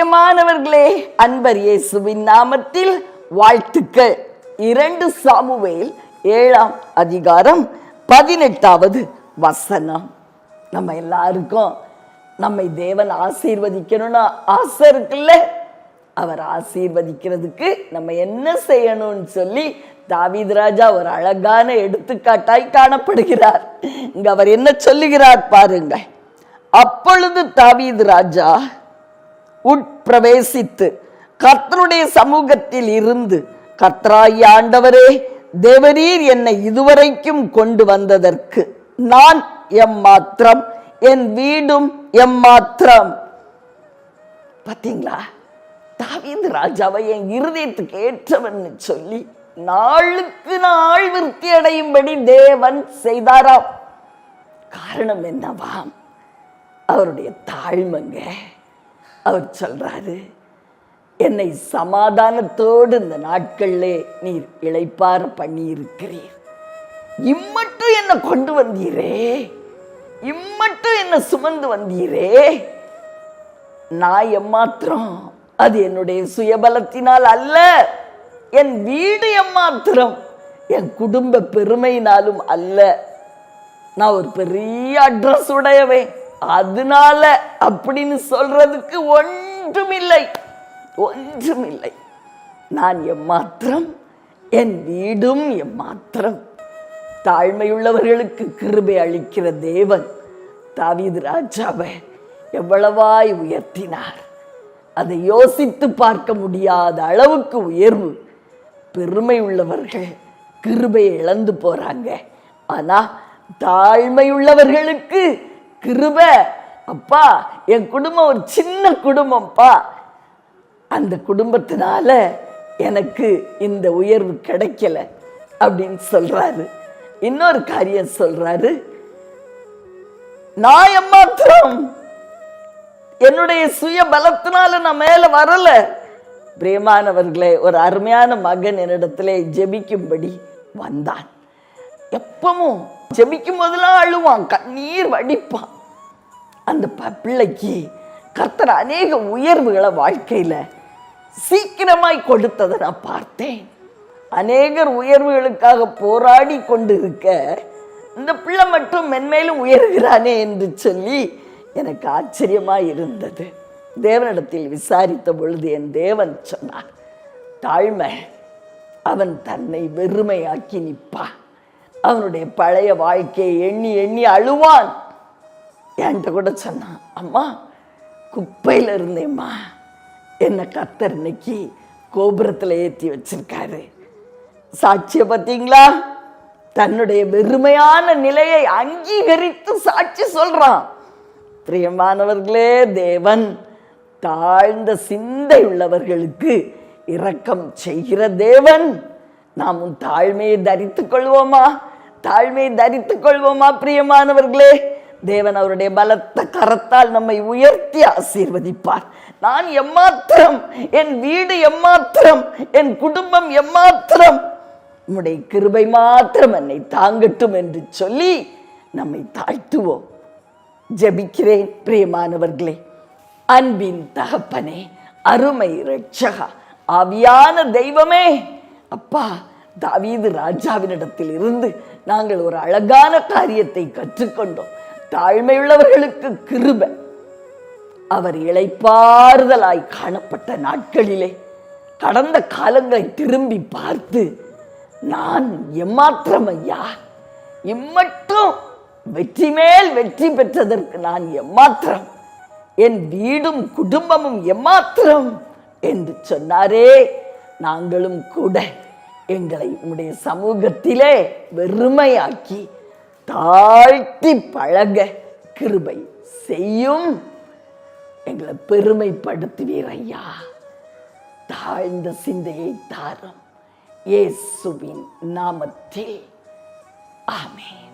பிரியமானவர்களே அன்பர் இயேசுவின் நாமத்தில் வாழ்த்துக்கள். இரண்டு சாமுவேல் ஏழாம் அதிகாரம் பதினெட்டாவது வசனம். நம்ம எல்லாருக்கும் நம்மை தேவன் ஆசீர்வதிக்கணும்னு ஆசை இருக்குல்ல? அவர் ஆசீர்வதிக்கிறதுக்கு நம்ம என்ன செய்யணும்னு சொல்லி தாவீது ராஜா ஒரு அழகான எடுத்துக்காட்டாய் காணப்படுகிறார். இங்க அவர் என்ன சொல்லுகிறார் பாருங்க அப்பொழுது தாவீது ராஜா உட்பிரவேசித்து கர்த்தருடைய சமூகத்தில் இருந்து கர்த்தராகிய ஆண்டவரே தேவரீர் என்னை இதுவரைக்கும் கொண்டு வந்ததற்கு நான் எம்மாத்திரம் என் வீடும் எம்மாத்திரம் பார்த்தீங்களா தாவீந்து ராஜாவை என் இருதயத்துக்கு ஏற்றவன் சொல்லி நாளுக்கு நாள் விருத்தி அடையும்படி தேவன் செய்தாராம். காரணம் என்னவாம்? அவருடைய தாழ்மைங்க. அவர் சொல்கிறாரு என்னை சமாதானத்தோடு இந்த நாட்களிலே நீர் இழைப்பார பண்ணியிருக்கிறீர். இம்மட்டும் என்னை கொண்டு வந்தீரே. இம்மட்டும் என்னை சுமந்து வந்தீரே. நான் எம்மாத்திரம் அது என்னுடைய சுயபலத்தினால் அல்ல. என் வீடு எம்மாத்திரம் என் குடும்ப பெருமையினாலும் அல்ல. நான் ஒரு பெரிய அட்ரஸ் உடையவேன். அதனால அப்படின்னு சொல்றதுக்கு ஒன்றுமில்லை. ஒன்றுமில்லை. நான் எம்மாத்திரம் என் வீடும் எம்மாத்திரம். தாழ்மையுள்ளவர்களுக்கு கிருபை அளிக்கிற தேவன் தாவீது ராஜாவை எவ்வளவாய் உயர்த்தினார். அதை யோசித்து பார்க்க முடியாத அளவுக்கு உயர்வு. பெருமை உள்ளவர்கள் கிருபையை இழந்து போறாங்க. ஆனா தாழ்மையுள்ளவர்களுக்கு கிருப. அப்பா என் குடும்பம் ஒரு சின்ன குடும்பம்ப்பா. அந்த குடும்பத்தினால எனக்கு இந்த உயர்வு கிடைக்கல அப்படின்னு சொல்றாரு. இன்னொரு காரியம் சொல்றாரு. நான் மாத்திரம். என்னுடைய சுய பலத்தினால நான் மேல வரல. பிரியமானவர்களே ஒரு அருமையான மகன் என்னிடத்திலே ஜெபிக்கும்படி வந்தான். எப்பவும் ஜெபிக்கும் போதெல்லாம் அழுவான் கண்ணீர் வடிப்பான். அந்த ப- பிள்ளைக்கு கர்த்தர் அநேக உயர்வுகளை வாழ்க்கையில சீக்கிரமாய் கொடுத்ததை நான் பார்த்தேன். அநேகர் உயர்வுகளுக்காக போராடி கொண்டு இருக்க இந்த பிள்ளை மட்டும் மென்மேலும் உயர்கிறானே என்று சொல்லி எனக்கு ஆச்சரியமா இருந்தது. தேவனிடத்தில் விசாரித்த பொழுது என் தேவன் சொன்னார் தாழ்மை அவன் தன்னை வெறுமையாக்கி நிற்பான். அவனுடைய பழைய வாழ்க்கையை எண்ணி எண்ணி அழுவான். என்கிட்ட கூட சொன்னான் அம்மா குப்பையில் இருந்தேம்மா என்னை கத்தர் இன்னைக்கு கோபுரத்தில் ஏற்றி வச்சிருக்காரு. சாட்சியை பார்த்தீங்களா? தன்னுடைய வெறுமையான நிலையை அங்கீகரித்து சாட்சி சொல்கிறான் பிரியமானவர்களே தேவன் தாழ்ந்த சிந்தை உள்ளவர்களுக்கு இரக்கம் செய்கிற தேவன். நாம் தாழ்மையை தரித்து கொள்வோமா? தாழ்மையை தரித்துக் கொள்வோமா பிரியமானவர்களே? தேவன் அவருடைய பலத்த கரத்தால் நம்மை உயர்த்தி ஆசீர்வதிப்பார். நான் எம்மாத்திரம் என் வீடு எம்மாத்திரம் என் குடும்பம் எம்மாத்திரம் உம்முடைய கிருபை மாத்திரம் என்னை தாங்கட்டும் என்று சொல்லி நம்மை தாழ்த்துவோம். ஜெபிக்கிறேன் பிரியமானவர்களே. அன்பின் தகப்பனே அருமை ரட்சகா ஆவியான தெய்வமே. அப்பா தாவீது ராஜாவினிடத்தில் இருந்து நாங்கள் ஒரு அழகான காரியத்தை கற்றுக்கொண்டோம். தாழ்மையுள்ளவர்களுக்கு கிருப. அவர் இழைப்பாறுதலாய் காணப்பட்ட நாட்களிலே கடந்த காலங்களை திரும்பி பார்த்து நான் எம்மாத்திரம் ஐயா இம்மட்டும் வெற்றி மேல் வெற்றி பெற்றதற்கு நான் எம்மாத்திரம் என் வீடும் குடும்பமும் எம்மாத்திரம் என்று சொன்னாரே. நாங்களும் கூட எங்களை உடைய சமூகத்திலே வெறுமையாக்கி தாழ்த்தி பழக கிருபை செய்யும். எங்களை பெருமைப்படுத்துவீர் ஐயா. தாழ்ந்த சிந்தையை தாரும். இயேசுவின் நாமத்தில். ஆமேன்.